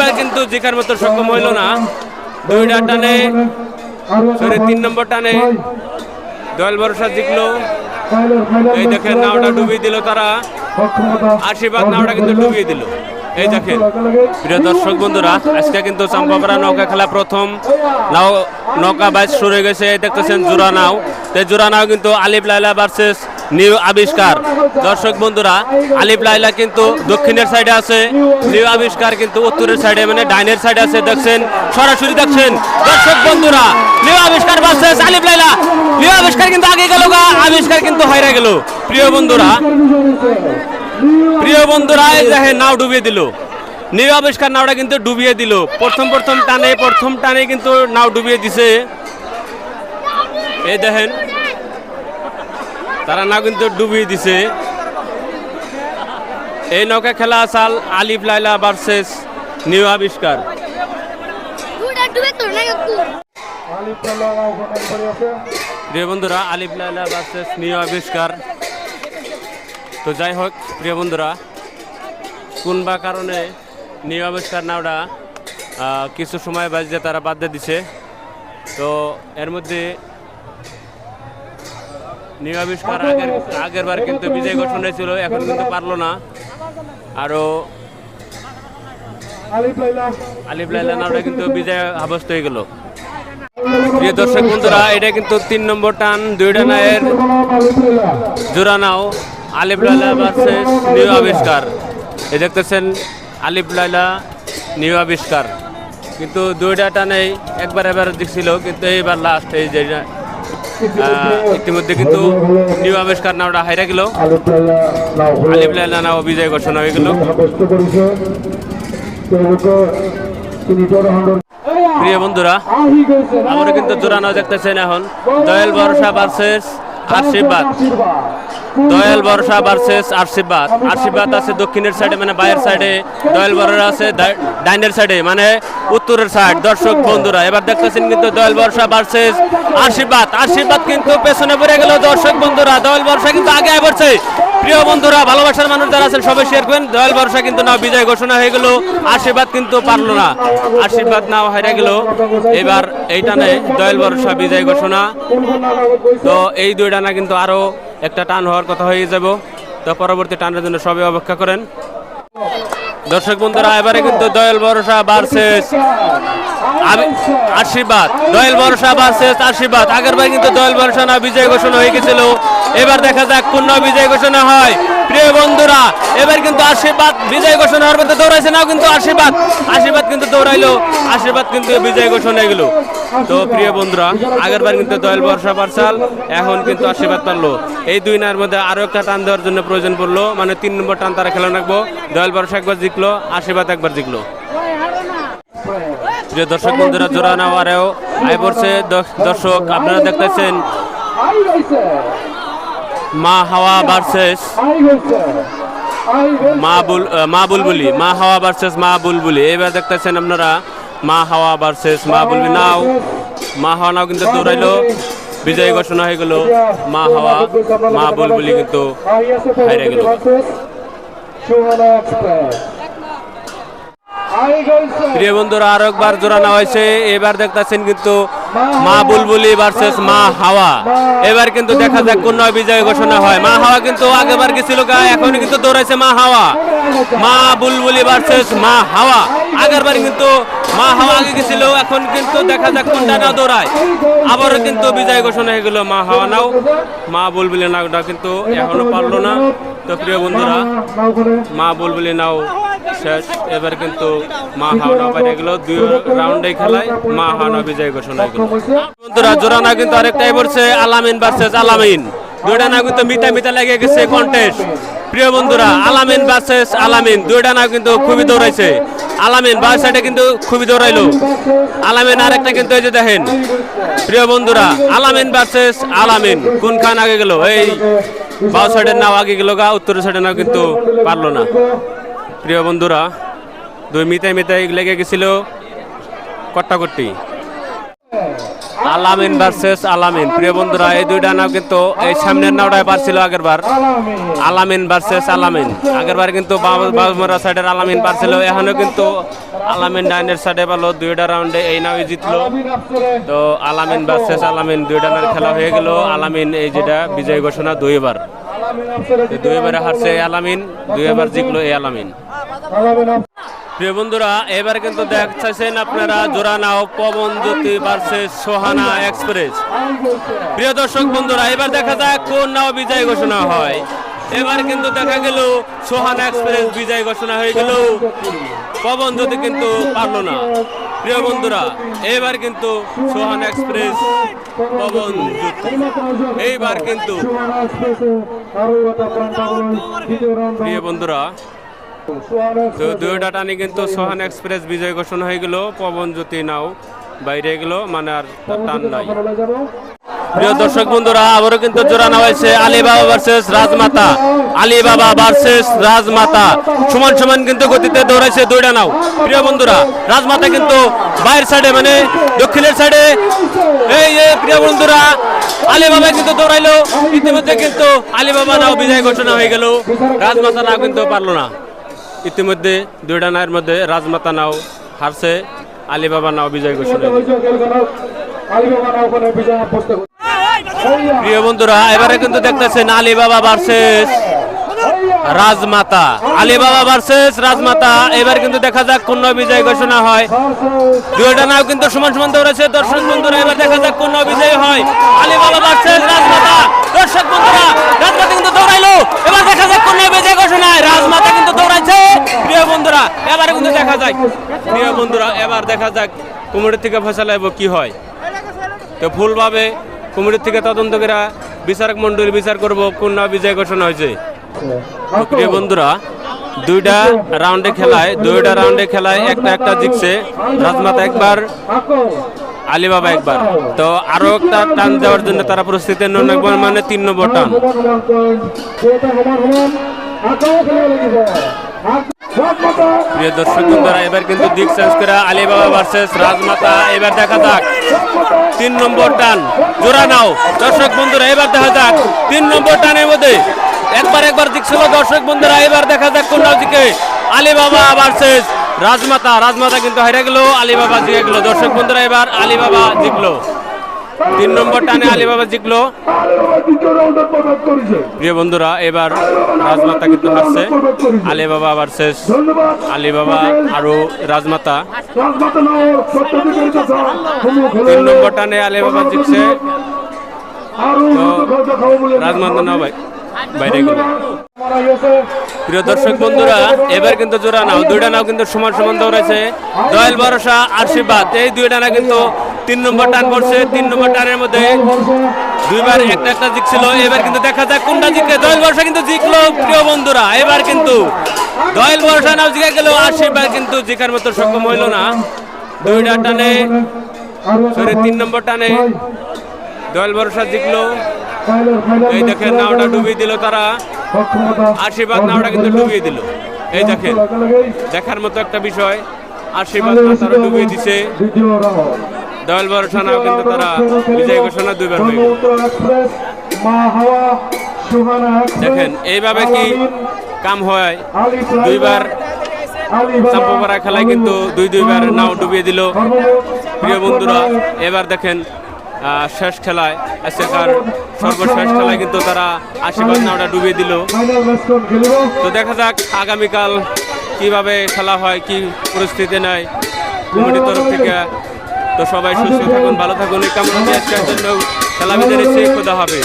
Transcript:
একবার কিন্তু জিকার মতো সক্ষম হইল না। দুইটা টানে তিন নম্বর টানে। দয়াল ভরসা জিতলো। এই দেখেন নাওটা ডুবিয়ে দিল তারা। আশীর্বাদ নাওটা কিন্তু ডুবিয়ে দিল। এই দেখেন, প্রিয় দর্শক বন্ধুরা, আজকে কিন্তু চাম্পাপাড়া নৌকা খেলা প্রথম। নাও নৌকা বাইচ শুরু হয়ে গেছে। দেখতেছেন জোড়া নাও তো জোড়া নাও কিন্তু আলিফ লাইলা ভার্সেস নিউ আবিষ্কার। দর্শক বন্ধুরা, আলিফ লাইলা কিন্তু দক্ষিণের সাইডে আছে, নিউ আবিষ্কার কিন্তু উত্তরের সাইডে মানে ডাইনের সাইডে আছে, দেখছেন? সরাসরি দেখছেন? দর্শক বন্ধুরা, নিউ আবিষ্কার ভার্সেস আলিফ লাইলা। নিউ আবিষ্কার কিন্তু আগে গেল গা, আবিষ্কার কিন্তু হাইরা গেল। প্রিয় বন্ধুরা প্রিয় বন্ধুরা দেখেন, নাও ডুবিয়ে দিল। নিউ আবিষ্কার নাওটা কিন্তু ডুবিয়ে দিল। প্রথম প্রথম টানে প্রথম টানে কিন্তু নাও ডুবিয়ে দিছে। এই দেখেন তারা নাও কিন্তু ডুবিয়ে দিছে। এই নৌকা খেলা আসাল আলিফ লাইলা ভার্সেস নিউ আবিষ্কার। না প্রিয় বন্ধুরা আলিফ লাইলা ভার্সেস নিউ আবিষ্কার। তো যাই হোক প্রিয় বন্ধুরা কোন বা কারণে নিউ আবিষ্কার নাওটা কিছু সময় বাজে তারা বাদ দিয়ে দিছে। তো এর মধ্যে নিউ আবিষ্কার আগের আগের বার কিন্তু বিজয় ঘোষণা ছিল এখন কিন্তু পারল না। আরও আলিফ লাইলা। নাওটা কিন্তু বিজয় হাবস্ত হয়ে গেল। প্রিয় দর্শক বন্ধুরা এটা কিন্তু তিন নম্বর টান দুই নায়ের। জোড়া নাও আলিফ লাইলা ভার্সেস নিউ আবিষ্কার। এই দেখতেছেন আলিফ লাইলা নিউ আবিষ্কার। কিন্তু দুইটা টানেই একবার এবার দেখছিল কিন্তু এইবার লাস্ট এই যে ইতিমধ্যে কিন্তু নিউ আবিষ্কার নামটা হাইরা গেল। আলিফ লাইলা বিজয় ঘোষণা হয়ে গেল। প্রিয় বন্ধুরা আমরা কিন্তু জোরানো দেখতেছেন এখন। দয়াল ভরসা ভার্সেস আশীর্বাদ। দয়াল ভরসা ভার্সেস আশীর্বাদ। আশীর্বাদ আছে দক্ষিণের সাইডে মানে বাইরের সাইডে দয়াল ভরসা আছে ডাইনের সাইডে মানে উত্তরের সাইড দর্শক, বন্ধুরা, এবার দেখতেছেন কিন্তু দয়াল ভরসা ভার্সেস আশীর্বাদ আশীর্বাদ কিন্তু পেছনে পড়ে গেল দর্শক, বন্ধুরা। দয়াল ভরসা কিন্তু আগে পড়ছে প্রিয় বন্ধুরা, ভালোবাসার মানুষ যারা আছেন, সবাই শেয়ার করেন। দয়াল ভরসা কিন্তু না বিজয় ঘোষণা হয়ে গেল। আশীর্বাদ কিন্তু পারল না। আশীর্বাদ না হেরে গেল। এবার এই টানে দয়াল ভরসা বিজয় ঘোষণা। তো এই দুই টানা কিন্তু আরও একটা টান হওয়ার কথা হয়ে যাব। তো পরবর্তী টানের জন্য সবাই অপেক্ষা করেন। দর্শক বন্ধুরা, এবারে কিন্তু দয়াল ভরসা ভার্সেস আশীর্বাদ, দয়াল ভরসা ভার্সেস আশীর্বাদ। আগের বার কিন্তু দয়াল ভরসা না, বিজয় ঘোষণা হয়ে গেছিল। এবার দেখা যাক পূর্ণ বিজয় ঘোষণা হয়। প্রিয় বন্ধুরা, এবার কিন্তু আশীর্বাদ, বিজয় ঘোষণা হওয়ার মধ্যে দৌড়াইছে। নাও কিন্তু আশীর্বাদ। আশীর্বাদ কিন্তু দৌড়াইলো, আশীর্বাদ কিন্তু বিজয় ঘোষণা হয়ে গেল। তো প্রিয় বন্ধুরা আগের বার কিন্তু দয়াল বর্ষা পারসাল এখন কিন্তু আশীর্বাদ পারল। এই দুই নার মধ্যে আরও একটা টান দেওয়ার জন্য প্রয়োজন পড়ল মানে তিন নম্বর টান তারা খেলা রাখব। দয়াল বর্ষা একবার জিতলো, আশীর্বাদ একবার জিতলো। প্রিয় দর্শক বন্ধুরা, জোড়া নেওয়ারেও আয় পড়ছে। দর্শক, আপনারা দেখতেছেন মা হাওয়া ভার্সেস মা বুল মা বুলবুলি, মা হাওয়া ভার্সেস মা বুলবুলি। এবার দেখতেছেন আপনারা, মা হাওয়া ভার্সেস মা বুলবুলি। নাও, মা হাওয়া নাও কিন্তু দৌড়াইলো, বিজয় ঘোষণা হয়ে গেল, মা হাওয়া, মা বুলবুলি কিন্তু হাইরে গেল। প্রিয় বন্ধুরা, আরও একবার জোড়া নেওয়া হয়েছে। এবার দেখতেছেন কিন্তু মা বুলবুলি ভার্সেস মা হাওয়া। এবার কিন্তু দেখা যাক কোন বিজয় ঘোষণা হয়। মা হাওয়া কিন্তু আগেবার গেছিল গা এখন কিন্তু দৌড়াইছে মা হাওয়া। মা বুলবুলি ভার্সেস মা হাওয়া। আগেরবার কিন্তু মা হাওয়া আগে গেছিল এখন কিন্তু দেখা যাক কোনটা না দৌড়ায়। আবারও কিন্তু বিজয় ঘোষণা হয়ে গেল মা হাওয়া নাও। মা বুলবুলি নাওটা কিন্তু এখনও পারল না। তো প্রিয় বন্ধুরা মা বুলবুলি নাও শেষ। এবার কিন্তু মা হাওড়া বাইরে গেল। দুই রাউন্ডে খেলায় মা হাওড়া বিজয় ঘোষণা হয়ে গেল। বন্ধুরা জোরানা কিন্তু আরেকটাই পড়ছে আলামিন ভার্সেস আলামিন। দুইটা না কিন্তু মিটা মিটা লেগে গেছে কন্টেস্ট প্রিয় বন্ধুরা, আলামিন ভার্সেস আলামিন, দুইটা না কিন্তু খুবই দৌড়াইছে। আলামিন বা সাইডে কিন্তু খুবই দৌড়াইলো। আলামিন আরেকটা কিন্তু এই যে দেখেন। প্রিয় বন্ধুরা, আলামিন ভার্সেস আলামিন, কোন খান আগে গেল? এই বাউ সাইডের নাও আগে গেল গা উত্তরের সাইডের নাও কিন্তু পারল না। প্রিয় বন্ধুরা, দুই মিতাই মিতাই লেগে গেছিল কট্টাকট্টি। আলামিন ভার্সেস আলামিন। প্রিয় বন্ধুরা, এই দুইটা নাও কিন্তু এই সামনের নাওটায় পারছিল আগের বার আলামিন ভার্সেস আলামিন। আগের বার কিন্তু বাবুমরা সাইডের আলামিন পারছিল, এখনও কিন্তু আলামিন ডাইনের সাইডে পারল দুইটা রাউন্ডে এই নাও জিতলো। তো আলামিন ভার্সেস আলামিন, দুইটা নার খেলা হয়ে গেল। আলামিন এই যেটা বিজয় ঘোষণা দুইবার। দুইবারে হারছে আলামিন, দুইবার জিতলো এই আলামিন। প্রিয় বন্ধুরা এবার কিন্তু দেখতেছেন আপনারা জোড়া নাও পবন জ্যোতি ভার্সেস সোহানা এক্সপ্রেস প্রিয় দর্শক বন্ধুরা এবার দেখা যাক কোন নাও বিজয় ঘোষণা হয়। এবার কিন্তু দেখা গেল সোহানা এক্সপ্রেস বিজয় ঘোষণা হয়ে গেল। পবন জ্যোতি কিন্তু পারল না। প্রিয় বন্ধুরা এবার কিন্তু সোহানা এক্সপ্রেস পবন জ্যোতি। এইবার কিন্তু প্রিয় বন্ধুরা তো দুইটা টানি কিন্তু সোহান এক্সপ্রেস বিজয় ঘোষণা হয়ে গেল পবন জ্যোতি নাও বাইরে গেল মানে আর টান নাই। প্রিয় দর্শক বন্ধুরা আবারও কিন্তু নেওয়া হয়েছে Alibaba versus Rajmata. Alibaba versus Rajmata. সমান সমান কিন্তু গতিতে দৌড়াইছে দুইটা নাও। প্রিয় বন্ধুরা রাজমাতা কিন্তু বাইরের সাইডে মানে দক্ষিণের সাইডে এই প্রিয় বন্ধুরা আলিবাবা কিন্তু দৌড়াইলো। ইতিমধ্যে কিন্তু আলিবাবা নাও বিজয় ঘোষণা হয়ে গেল। রাজমাতা নাও কিন্তু পারল না। ইতিমধ্যে দুইটা নায়ের মধ্যে রাজমাতা নাও হারছে, আলিবাবা নাও বিজয় ঘোষণা প্রিয় বন্ধুরা, এবারে কিন্তু দেখতেছেন আলী বাবা ভার্সেস রাজমাতা। আলী বাবা ভার্সেস রাজমাতা, এবার কিন্তু দেখা যাক কোন বিজয় ঘোষণা হয়। দুইটা নাও কিন্তু সমান সমান দৌড়াচ্ছে দর্শক বন্ধুরা, এবার দেখা যাক কোন বিজয় হয়। আলী বাবা ভার্সেস রাজমাতা, দর্শক বন্ধুরা, রাজমাতা কিন্তু দৌড়াইলো। এবার দেখা যাক কোন বিজয় ঘোষণা হয়। রাজমাতা প্রিয় বন্ধুরা, এবারে কিন্তু দেখা যাক। প্রিয় বন্ধুরা, এবার দেখা যাক কুমুরের থেকে ফসলাইব কি হয়। তো ভুলভাবে কুমিরের থেকে তদন্ত করে বিচারক মন্ডলী বিচার করব কোন নাম বিজয় ঘোষণা হয়েছে। প্রিয় বন্ধুরা, দুইটা রাউন্ডে খেলায়, দুইটা রাউন্ডে খেলায় একটা একটা জিতছে রাজমাতা একবার, আলিবাবা একবার। তো আরও একটা টান দেওয়ার জন্য তারা প্রস্তুতি নেন একবার মানে তিন নম্বর টান। প্রিয় দর্শক বন্ধুরা, এবার কিন্তু দিক চেঞ্জ করে আলিবাবা ভার্সেস রাজমাতা। এবার দেখা যাক। তিন নম্বর টান। জোড়া নাও। দর্শক বন্ধুরা, এবার দেখা যাক। তিন নম্বর টানের মধ্যে একবার একবার জিতছিল দর্শক বন্ধুরা, এবার দেখা যাক কোন নাও GK Alibaba versus Rajmata. Rajmata কিন্তু হেরে গেল আলিবাবা জিতে গেল। দর্শক বন্ধুরা, এবার আলিবাবা জিতলো। তিন নম্বর টানে আলিবাবা জিতলো। প্রিয় বন্ধুরা, এবার রাজমাতা কিন্তু হারছে। আলিবাবা ভার্সেস আলিবাবা আরও রাজমাতা। তিন নম্বর টানে আলিবাবা জিতছে। রাজমাতা নাও ভাই, বাইরে গেল। প্রিয় দর্শক বন্ধুরা, এবার কিন্তু জোড়া নাও। দুইটা নাও কিন্তু সমান সমান দৌড়াইছে। দয়াল ভরসা, আশীর্বাদ। এই দুইটা না কিন্তু তিন নম্বর টান করছে, তিন নম্বর টানের মধ্যে দুইবার একটা একটা জিতছিল এবার কিন্তু দেখা যাক কোনটা জিতবে দয়াল ভরসা কিন্তু জিতলো, প্রিয় বন্ধুরা। এবার কিন্তু দয়াল ভরসা নাও জিতে গেল। আশীর্বাদ কিন্তু জিকার মতো সক্ষম হইল না। দুইটা টানে সরি তিন নম্বর টানে দয়াল ভরসা জিতলো। এই দেখেন নাওটা ডুবিয়ে দিল তারা। আশীর্বাদ নাওটা কিন্তু ডুবিয়ে দিল। এই দেখেন, দেখার মতো একটা বিষয়। আশীর্বাদ নাও তারা ডুবিয়ে দিছে। দয়াল ভরসা নাও কিন্তু তারা বিজয় ঘোষণা দুইবার হয়ে দেখেন এইভাবে কি কাম হয়? দুইবার চাম্পাপাড়া খেলায় কিন্তু দুই দুইবার নাও ডুবিয়ে দিল। প্রিয় বন্ধুরা এবার দেখেন শেষ খেলায় আজকের সর্বশেষ খেলায় কিন্তু তারা আশীর্বাদ নাওটা ডুবিয়ে দিল। তো দেখা যাক আগামীকাল কীভাবে খেলা হয় কি পরিস্থিতি নেয়। কমিটির তরফ থেকে তো সবাই সুস্থ থাকুন, ভালো থাকুন, এই কামনা নিয়ে আজকের জন্য খেলা এসে খোদা হবে